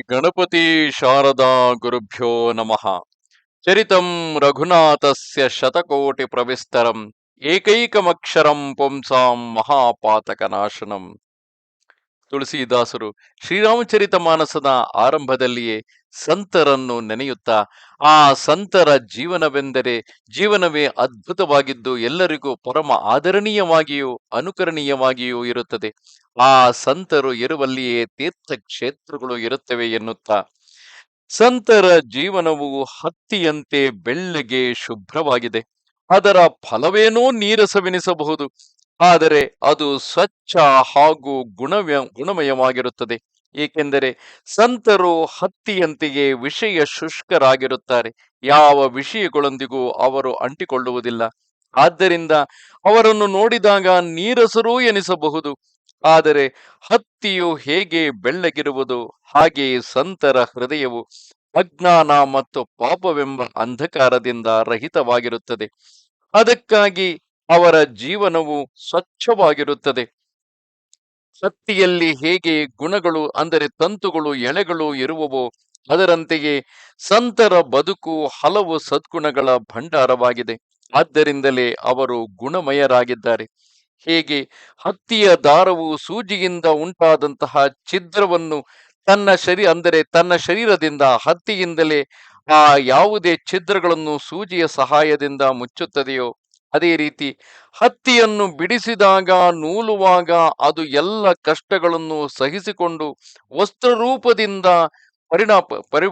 ಗಣಪತಿ ಶಾರದಾ ಗುರುಭ್ಯೋ ನಮಃ. ಚರಿತಂ ರಘುನಾಥಸ್ಯ ಶತಕೋಟಿ ಪ್ರವಿಸ್ತರಂ, ಏಕೈಕಮಕ್ಷರಂ ಪುಂಸಾಂ ಮಹಾಪಾತಕನಾಶನಂ. ತುಳಸಿದಾಸರು ಶ್ರೀರಾಮಚರಿತ ಮಾನಸದ ಆರಂಭದಲ್ಲಿಯೇ ಸಂತರನ್ನು ನೆನೆಯುತ್ತಾ, ಆ ಸಂತರ ಜೀವನವೆಂದರೆ ಜೀವನವೇ ಅದ್ಭುತವಾಗಿದ್ದು ಎಲ್ಲರಿಗೂ ಪರಮ ಆದರಣೀಯವಾಗಿಯೂ ಅನುಕರಣೀಯವಾಗಿಯೂ ಇರುತ್ತದೆ. ಆ ಸಂತರು ಇರುವಲ್ಲಿಯೇ ತೀರ್ಥ ಕ್ಷೇತ್ರಗಳು ಇರುತ್ತವೆ ಎನ್ನುತ್ತಾ. ಸಂತರ ಜೀವನವು ಹತ್ತಿಯಂತೆ ಬೆಳ್ಳಗೆ ಶುಭ್ರವಾಗಿದೆ. ಅದರ ಫಲವೇನೋ ನೀರಸವೆನಿಸಬಹುದು. ಆದರೆ ಅದು ಸ್ವಚ್ಛ ಹಾಗೂ ಗುಣವ್ಯ, ಗುಣಮಯವಾಗಿರುತ್ತದೆ. ಏಕೆಂದರೆ ಸಂತರು ಹತ್ತಿಯಂತೆಯೇ ವಿಷಯ ಶುಷ್ಕರಾಗಿರುತ್ತಾರೆ. ಯಾವ ವಿಷಯಗಳೊಂದಿಗೂ ಅವರು ಅಂಟಿಕೊಳ್ಳುವುದಿಲ್ಲ. ಆದ್ದರಿಂದ ಅವರನ್ನು ನೋಡಿದಾಗ ನೀರಸರೂ ಎನಿಸಬಹುದು. ಆದರೆ ಹತ್ತಿಯು ಹೇಗೆ ಬೆಳ್ಳಗಿರುವುದು? ಹಾಗೆಯೇ ಸಂತರ ಹೃದಯವು ಅಜ್ಞಾನ ಮತ್ತು ಪಾಪವೆಂಬ ಅಂಧಕಾರದಿಂದ ರಹಿತವಾಗಿರುತ್ತದೆ. ಅದಕ್ಕಾಗಿ ಅವರ ಜೀವನವು ಸ್ವಚ್ಛವಾಗಿರುತ್ತದೆ. ಹತ್ತಿಯಲ್ಲಿ ಹೇಗೆ ಗುಣಗಳು, ಅಂದರೆ ತಂತುಗಳು, ಎಳೆಗಳು ಇರುವವೋ, ಅದರಂತೆಯೇ ಸಂತರ ಬದುಕು ಹಲವು ಸದ್ಗುಣಗಳ ಭಂಡಾರವಾಗಿದೆ. ಆದ್ದರಿಂದಲೇ ಅವರು ಗುಣಮಯರಾಗಿದ್ದಾರೆ. ಹೇಗೆ ಹತ್ತಿಯ ದಾರವು ಸೂಜಿಯಿಂದ ಉಂಟಾದಂತಹ ಛಿದ್ರವನ್ನು ತನ್ನ ಶರೀರ ಅಂದರೆ ತನ್ನ ಶರೀರದಿಂದ ಹತ್ತಿಯಿಂದಲೇ ಆ ಯಾವುದೇ ಛಿದ್ರಗಳನ್ನು ಸೂಜಿಯ ಸಹಾಯದಿಂದ ಮುಚ್ಚುತ್ತದೆಯೋ ಅದೇ ರೀತಿ ಹತ್ತಿಯನ್ನು ಬಿಡಿಸಿದಾಗ ನೂಲುವಾಗ ಅದು ಎಲ್ಲ ಕಷ್ಟಗಳನ್ನು ಸಹಿಸಿಕೊಂಡು ವಸ್ತ್ರರೂಪದಿಂದ ಪರಿಣಾಮ ಪರಿ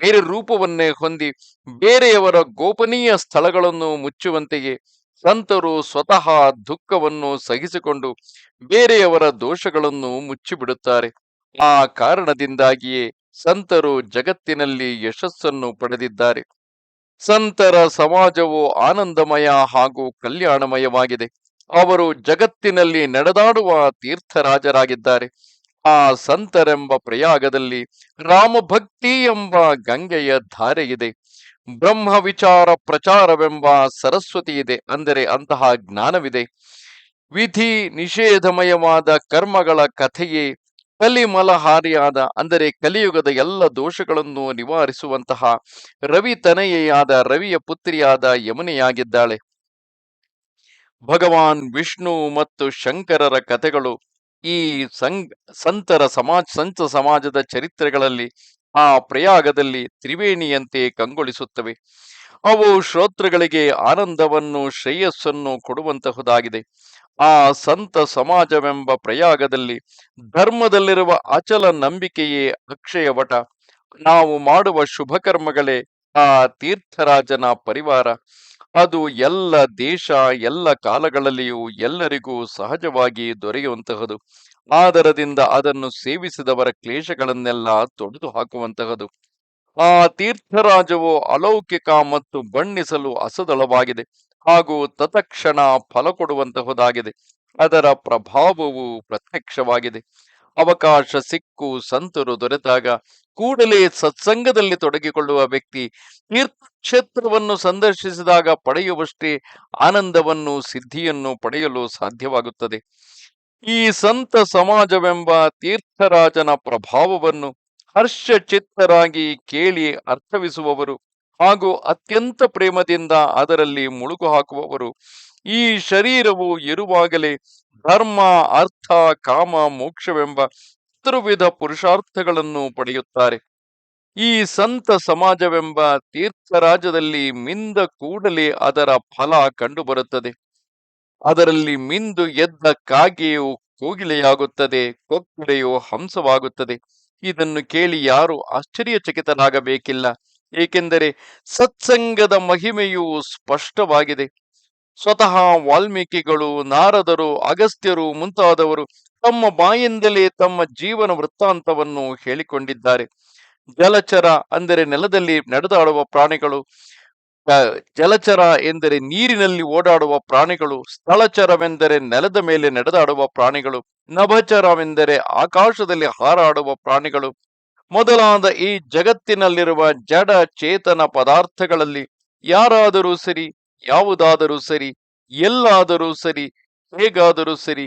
ಬೇರೆ ರೂಪವನ್ನೇ ಹೊಂದಿ ಬೇರೆಯವರ ಗೋಪನೀಯ ಸ್ಥಳಗಳನ್ನು ಮುಚ್ಚುವಂತೆಯೇ ಸಂತರು ಸ್ವತಃ ದುಃಖವನ್ನು ಸಹಿಸಿಕೊಂಡು ಬೇರೆಯವರ ದೋಷಗಳನ್ನು ಮುಚ್ಚಿಬಿಡುತ್ತಾರೆ. ಆ ಕಾರಣದಿಂದಾಗಿಯೇ ಸಂತರು ಜಗತ್ತಿನಲ್ಲಿ ಯಶಸ್ಸನ್ನು ಪಡೆದಿದ್ದಾರೆ. ಸಂತರ ಸಮಾಜವು ಆನಂದಮಯ ಹಾಗೂ ಕಲ್ಯಾಣಮಯವಾಗಿದೆ. ಅವರು ಜಗತ್ತಿನಲ್ಲಿ ನಡೆದಾಡುವ ತೀರ್ಥರಾಜರಾಗಿದ್ದಾರೆ. ಆ ಸಂತರೆಂಬ ಪ್ರಯಾಗದಲ್ಲಿ ರಾಮಭಕ್ತಿ ಎಂಬ ಗಂಗೆಯ ಧಾರೆ ಇದೆ. ಬ್ರಹ್ಮ ವಿಚಾರ ಪ್ರಚಾರವೆಂಬ ಸರಸ್ವತಿ ಇದೆ ಅಂದರೆ ಅಂತಹ ಜ್ಞಾನವಿದೆ. ವಿಧಿ ನಿಷೇಧಮಯವಾದ ಕರ್ಮಗಳ ಕಥೆಯೇ ಕಲಿಮಲಹಾರಿಯಾದ, ಅಂದರೆ ಕಲಿಯುಗದ ಎಲ್ಲ ದೋಷಗಳನ್ನು ನಿವಾರಿಸುವಂತಹ ರವಿ ತನಯೆಯಾದ, ರವಿಯ ಪುತ್ರಿಯಾದ ಯಮುನೆಯಾಗಿದ್ದಾಳೆ. ಭಗವಾನ್ ವಿಷ್ಣು ಮತ್ತು ಶಂಕರರ ಕಥೆಗಳು ಈ ಸಂತರ ಸಮಾಜ, ಸಂತ ಸಮಾಜದ ಚರಿತ್ರೆಗಳಲ್ಲಿ ಆ ಪ್ರಯಾಗದಲ್ಲಿ ತ್ರಿವೇಣಿಯಂತೆ ಕಂಗೊಳಿಸುತ್ತವೆ. ಅವು ಶ್ರೋತೃಗಳಿಗೆ ಆನಂದವನ್ನು, ಶ್ರೇಯಸ್ಸನ್ನು ಕೊಡುವಂತಹುದಾಗಿದೆ. ಆ ಸಂತ ಸಮಾಜವೆಂಬ ಪ್ರಯಾಗದಲ್ಲಿ ಧರ್ಮದಲ್ಲಿರುವ ಅಚಲ ನಂಬಿಕೆಯೇ ಅಕ್ಷಯವಟ ನಾವು ಮಾಡುವ ಶುಭ ಕರ್ಮಗಳೇ ಆ ತೀರ್ಥರಾಜನ ಪರಿವಾರ. ಅದು ಎಲ್ಲ ದೇಶ, ಎಲ್ಲ ಕಾಲಗಳಲ್ಲಿಯೂ ಎಲ್ಲರಿಗೂ ಸಹಜವಾಗಿ ದೊರೆಯುವಂತಹದು. ಆದರದಿಂದ ಅದನ್ನು ಸೇವಿಸಿದವರ ಕ್ಲೇಶಗಳನ್ನೆಲ್ಲ ತೊಡೆದು ಹಾಕುವಂತಹದು ಆ ತೀರ್ಥರಾಜವು ಅಲೌಕಿಕ ಮತ್ತು ಬಣ್ಣಿಸಲು ಅಸದಳವಾಗಿದೆ ಹಾಗೂ ತತ್ಕ್ಷಣ ಫಲ ಕೊಡುವಂತಹುದಾಗಿದೆ. ಅದರ ಪ್ರಭಾವವು ಪ್ರತ್ಯಕ್ಷವಾಗಿದೆ. ಅವಕಾಶ ಸಿಕ್ಕು ಸಂತರು ದೊರೆತಾಗ ಕೂಡಲೇ ಸತ್ಸಂಗದಲ್ಲಿ ತೊಡಗಿಕೊಳ್ಳುವ ವ್ಯಕ್ತಿ ತೀರ್ಥಕ್ಷೇತ್ರವನ್ನು ಸಂದರ್ಶಿಸಿದಾಗ ಪಡೆಯುವಷ್ಟೇ ಆನಂದವನ್ನು, ಸಿದ್ಧಿಯನ್ನು ಪಡೆಯಲು ಸಾಧ್ಯವಾಗುತ್ತದೆ. ಈ ಸಂತ ಸಮಾಜವೆಂಬ ತೀರ್ಥರಾಜನ ಪ್ರಭಾವವನ್ನು ಹರ್ಷಚಿತ್ತರಾಗಿ ಕೇಳಿ ಅರ್ಥವಿಸುವವರು ಹಾಗೂ ಅತ್ಯಂತ ಪ್ರೇಮದಿಂದ ಅದರಲ್ಲಿ ಮುಳುಗು ಹಾಕುವವರು ಈ ಶರೀರವು ಇರುವಾಗಲೇ ಧರ್ಮ, ಅರ್ಥ, ಕಾಮ, ಮೋಕ್ಷವೆಂಬ ಚತುರ್ವಿಧ ಪುರುಷಾರ್ಥಗಳನ್ನು ಪಡೆಯುತ್ತಾರೆ. ಈ ಸಂತ ಸಮಾಜವೆಂಬ ತೀರ್ಥರಾಜದಲ್ಲಿ ಮಿಂದ ಕೂಡಲೇ ಅದರ ಫಲ ಕಂಡುಬರುತ್ತದೆ. ಅದರಲ್ಲಿ ಮಿಂದು ಎದ್ದ ಕಾಗೆಯು ಕೋಗಿಲೆಯಾಗುತ್ತದೆ ಕೊಕ್ಕಡೆಯು ಹಂಸವಾಗುತ್ತದೆ. ಇದನ್ನು ಕೇಳಿ ಯಾರು ಆಶ್ಚರ್ಯಚಕಿತನಾಗಬೇಕಿಲ್ಲ. ಏಕೆಂದರೆ ಸತ್ಸಂಗದ ಮಹಿಮೆಯು ಸ್ಪಷ್ಟವಾಗಿದೆ. ಸ್ವತಃ ವಾಲ್ಮೀಕಿಗಳು, ನಾರದರು, ಅಗಸ್ತ್ಯರು ಮುಂತಾದವರು ತಮ್ಮ ಬಾಯಿಂದಲೇ ತಮ್ಮ ಜೀವನ ವೃತ್ತಾಂತವನ್ನು ಹೇಳಿಕೊಂಡಿದ್ದಾರೆ. ಜಲಚರ ಅಂದರೆ ನೆಲದಲ್ಲಿ ನಡೆದಾಡುವ ಪ್ರಾಣಿಗಳು ಜಲಚರ ಎಂದರೆ ನೀರಿನಲ್ಲಿ ಓಡಾಡುವ ಪ್ರಾಣಿಗಳು, ಸ್ಥಳಚರವೆಂದರೆ ನೆಲದ ಮೇಲೆ ನಡೆದಾಡುವ ಪ್ರಾಣಿಗಳು, ನಭಚರವೆಂದರೆ ಆಕಾಶದಲ್ಲಿ ಹಾರಾಡುವ ಪ್ರಾಣಿಗಳು. ಮೊದಲಾದ ಈ ಜಗತ್ತಿನಲ್ಲಿರುವ ಜಡ ಚೇತನ ಪದಾರ್ಥಗಳಲ್ಲಿ ಯಾರಾದರೂ ಸರಿ, ಯಾವುದಾದರೂ ಸರಿ, ಎಲ್ಲಾದರೂ ಸರಿ, ಹೇಗಾದರೂ ಸರಿ,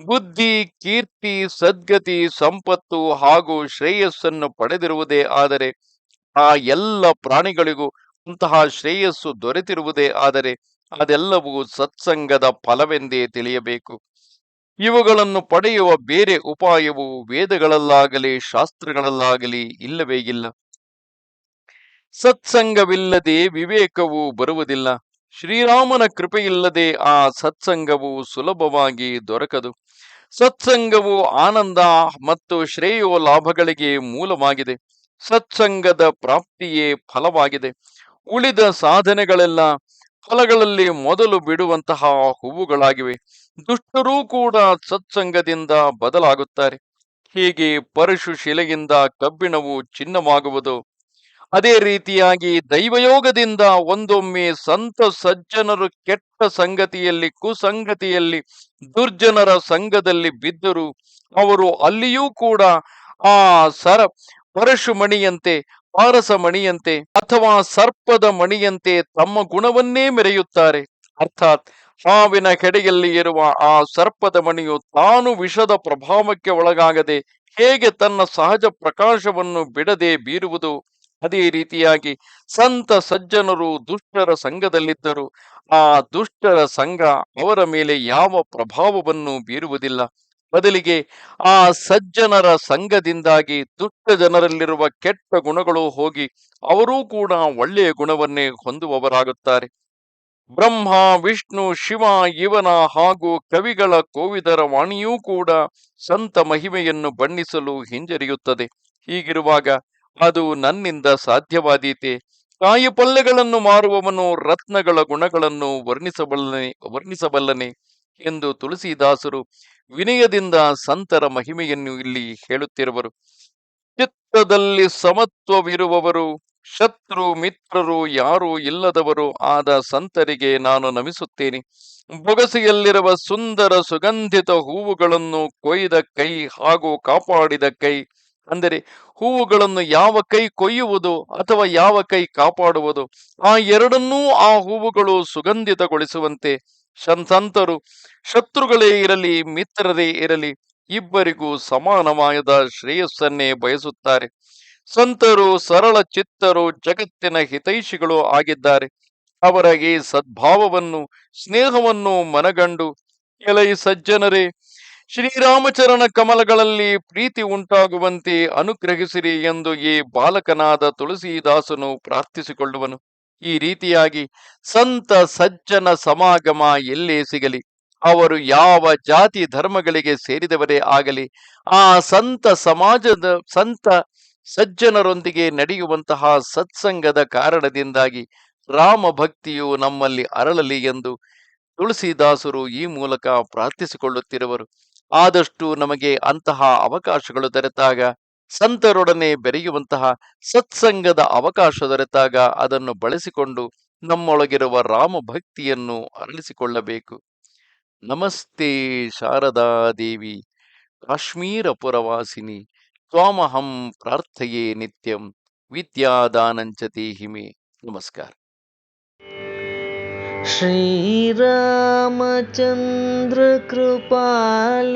ಬುದ್ಧಿ, ಕೀರ್ತಿ, ಸದ್ಗತಿ, ಸಂಪತ್ತು ಹಾಗೂ ಶ್ರೇಯಸ್ಸನ್ನು ಪಡೆದಿರುವುದೇ ಆದರೆ ಆ ಎಲ್ಲ ಪ್ರಾಣಿಗಳಿಗೂ ಅಂತಹ ಶ್ರೇಯಸ್ಸು ದೊರೆತಿರುವುದೇ ಆದರೆ ಅದೆಲ್ಲವೂ ಸತ್ಸಂಗದ ಫಲವೆಂದೇ ತಿಳಿಯಬೇಕು. ಇವುಗಳನ್ನು ಪಡೆಯುವ ಬೇರೆ ಉಪಾಯವು ವೇದಗಳಲ್ಲಾಗಲಿ ಶಾಸ್ತ್ರಗಳಲ್ಲಾಗಲಿ ಇಲ್ಲವೇ ಇಲ್ಲ. ಸತ್ಸಂಗವಿಲ್ಲದೆ ವಿವೇಕವು ಬರುವುದಿಲ್ಲ. ಶ್ರೀರಾಮನ ಕೃಪೆಯಿಲ್ಲದೆ ಆ ಸತ್ಸಂಗವು ಸುಲಭವಾಗಿ ದೊರಕದು. ಸತ್ಸಂಗವು ಆನಂದ ಮತ್ತು ಶ್ರೇಯೋ ಲಾಭಗಳಿಗೆ ಮೂಲವಾಗಿದೆ. ಸತ್ಸಂಗದ ಪ್ರಾಪ್ತಿಯೇ ಫಲವಾಗಿದೆ. ಉಳಿದ ಸಾಧನೆಗಳೆಲ್ಲ ಫಲಗಳಲ್ಲಿ ಮೊದಲು ಬಿಡುವಂತಹ ಹೂವುಗಳಾಗಿವೆ. ದುಷ್ಟರೂ ಕೂಡ ಸತ್ಸಂಗದಿಂದ ಬದಲಾಗುತ್ತಾರೆ. ಹೀಗೆ ಪರಶು ಶಿಲೆಯಿಂದ ಕಬ್ಬಿಣವು ಚಿನ್ನವಾಗುವುದು. ಅದೇ ರೀತಿಯಾಗಿ ದೈವಯೋಗದಿಂದ ಒಂದೊಮ್ಮೆ ಸಂತ ಸಜ್ಜನರು ಕೆಟ್ಟ ಸಂಗತಿಯಲ್ಲಿ, ಕುಸಂಗತಿಯಲ್ಲಿ, ದುರ್ಜನರ ಸಂಘದಲ್ಲಿ ಬಿದ್ದರು ಅವರು ಅಲ್ಲಿಯೂ ಕೂಡ ಆ ಸರ ಪರಶು ಮಣಿಯಂತೆ ಪಾರಸ ಮಣಿಯಂತೆ ಅಥವಾ ಸರ್ಪದ ಮಣಿಯಂತೆ ತಮ್ಮ ಗುಣವನ್ನೇ ಮೆರೆಯುತ್ತಾರೆ. ಅರ್ಥಾತ್ ಹಾವಿನ ಕೆಡೆಯಲ್ಲಿ ಇರುವ ಆ ಸರ್ಪದ ಮಣಿಯು ತಾನು ವಿಷದ ಪ್ರಭಾವಕ್ಕೆ ಒಳಗಾಗದೆ ಹೇಗೆ ತನ್ನ ಸಹಜ ಪ್ರಕಾಶವನ್ನು ಬಿಡದೆ ಬೀರುವುದು. ಅದೇ ರೀತಿಯಾಗಿ ಸಂತ ಸಜ್ಜನರು ದುಷ್ಟರ ಸಂಘದಲ್ಲಿದ್ದರು. ಆ ದುಷ್ಟರ ಸಂಘ ಅವರ ಮೇಲೆ ಯಾವ ಪ್ರಭಾವವನ್ನು ಬೀರುವುದಿಲ್ಲ. ಬದಲಿಗೆ ಆ ಸಜ್ಜನರ ಸಂಘದಿಂದಾಗಿ ದುಷ್ಟ ಜನರಲ್ಲಿರುವ ಕೆಟ್ಟ ಗುಣಗಳು ಹೋಗಿ ಅವರೂ ಕೂಡ ಒಳ್ಳೆಯ ಗುಣವನ್ನೇ ಹೊಂದುವವರಾಗುತ್ತಾರೆ. ಬ್ರಹ್ಮ, ವಿಷ್ಣು, ಶಿವ, ಇವನ ಹಾಗೂ ಕವಿಗಳ ಕೋವಿದರ ವಾಣಿಯೂ ಕೂಡ ಸಂತ ಮಹಿಮೆಯನ್ನು ಬಣ್ಣಿಸಲು ಹಿಂಜರಿಯುತ್ತದೆ. ಹೀಗಿರುವಾಗ ಅದು ನನ್ನಿಂದ ಸಾಧ್ಯವಾದೀತೆ. ಕಾಯಿ ಪಲ್ಯಗಳನ್ನು ಮಾರುವವನು ರತ್ನಗಳ ಗುಣಗಳನ್ನು ವರ್ಣಿಸಬಲ್ಲನೆ ವರ್ಣಿಸಬಲ್ಲನೆ ಎಂದು ತುಳಸಿದಾಸರು ವಿನಯದಿಂದ ಸಂತರ ಮಹಿಮೆಯನ್ನು ಇಲ್ಲಿ ಹೇಳುತ್ತಿರುವರು. ಚಿತ್ತದಲ್ಲಿ ಸಮತ್ವವಿರುವವರು, ಶತ್ರು ಮಿತ್ರರು ಯಾರು ಇಲ್ಲದವರು ಆದ ಸಂತರಿಗೆ ನಾನು ನಮಿಸುತ್ತೇನೆ. ಬೊಗಸೆಯಲ್ಲಿರುವ ಸುಂದರ ಸುಗಂಧಿತ ಹೂವುಗಳನ್ನು ಕೊಯ್ದ ಕೈ ಹಾಗೂ ಕಾಪಾಡಿದ ಕೈ, ಅಂದರೆ ಹೂವುಗಳನ್ನು ಯಾವ ಕೈ ಕೊಯ್ಯುವುದು ಅಥವಾ ಯಾವ ಕೈ ಕಾಪಾಡುವುದು, ಆ ಎರಡನ್ನೂ ಆ ಹೂವುಗಳು ಸುಗಂಧಿತಗೊಳಿಸುವಂತೆ ಸಂತರು ಶತ್ರುಗಳೇ ಇರಲಿ, ಮಿತ್ರರೇ ಇರಲಿ, ಇಬ್ಬರಿಗೂ ಸಮಾನವಾದ ಶ್ರೇಯಸ್ಸನ್ನೇ ಬಯಸುತ್ತಾರೆ. ಸಂತರು, ಸರಳ ಚಿತ್ತರು, ಜಗತ್ತಿನ ಹಿತೈಷಿಗಳು ಆಗಿದ್ದಾರೆ. ಅವರಿಗೆ ಸದ್ಭಾವವನ್ನು, ಸ್ನೇಹವನ್ನು ಮನಗಂಡು, ಎಲೈ ಸಜ್ಜನರೇ, ಶ್ರೀರಾಮಚರಣ ಕಮಲಗಳಲ್ಲಿ ಪ್ರೀತಿ ಉಂಟಾಗುವಂತೆ ಅನುಗ್ರಹಿಸಿರಿ ಎಂದು ಈ ಬಾಲಕನಾದ ತುಳಸಿದಾಸನು ಪ್ರಾರ್ಥಿಸಿಕೊಳ್ಳುವನು. ಈ ರೀತಿಯಾಗಿ ಸಂತ ಸಜ್ಜನ ಸಮಾಗಮ ಎಲ್ಲೇ ಸಿಗಲಿ, ಅವರು ಯಾವ ಜಾತಿ ಧರ್ಮಗಳಿಗೆ ಸೇರಿದವರೇ ಆಗಲಿ, ಆ ಸಂತ ಸಮಾಜದ ಸಂತ ಸಜ್ಜನರೊಂದಿಗೆ ನಡೆಯುವಂತಹ ಸತ್ಸಂಗದ ಕಾರಣದಿಂದಾಗಿ ರಾಮ ಭಕ್ತಿಯು ನಮ್ಮಲ್ಲಿ ಅರಳಲಿ ಎಂದು ತುಳಸಿದಾಸರು ಈ ಮೂಲಕ ಪ್ರಾರ್ಥಿಸಿಕೊಳ್ಳುತ್ತಿರುವರು. ಆದಷ್ಟು ನಮಗೆ ಅಂತಹ ಅವಕಾಶಗಳು ದೊರೆತಾಗ ಸಂತರೊಡನೆ ಬೆರೆಯುವಂತಹ ಸತ್ಸಂಗದ ಅವಕಾಶ ದೊರೆತಾಗ ಅದನ್ನು ಬಳಸಿಕೊಂಡು ನಮ್ಮೊಳಗಿರುವ ರಾಮ ಭಕ್ತಿಯನ್ನು ಅರಳಿಸಿಕೊಳ್ಳಬೇಕು ನಮಸ್ತೆ ಶಾರದಾ ದೇವಿ ಕಾಶ್ಮೀರ ಪುರವಾಸಿನಿ ತ್ವಾಮಹಂ ಪ್ರಾರ್ಥಯೇ ನಿತ್ಯಂ ವಿದ್ಯಾದಾನಂಚ ದೇಹಿಮೆ ನಮಸ್ಕಾರ श्रीरामचन्द्र कृपाल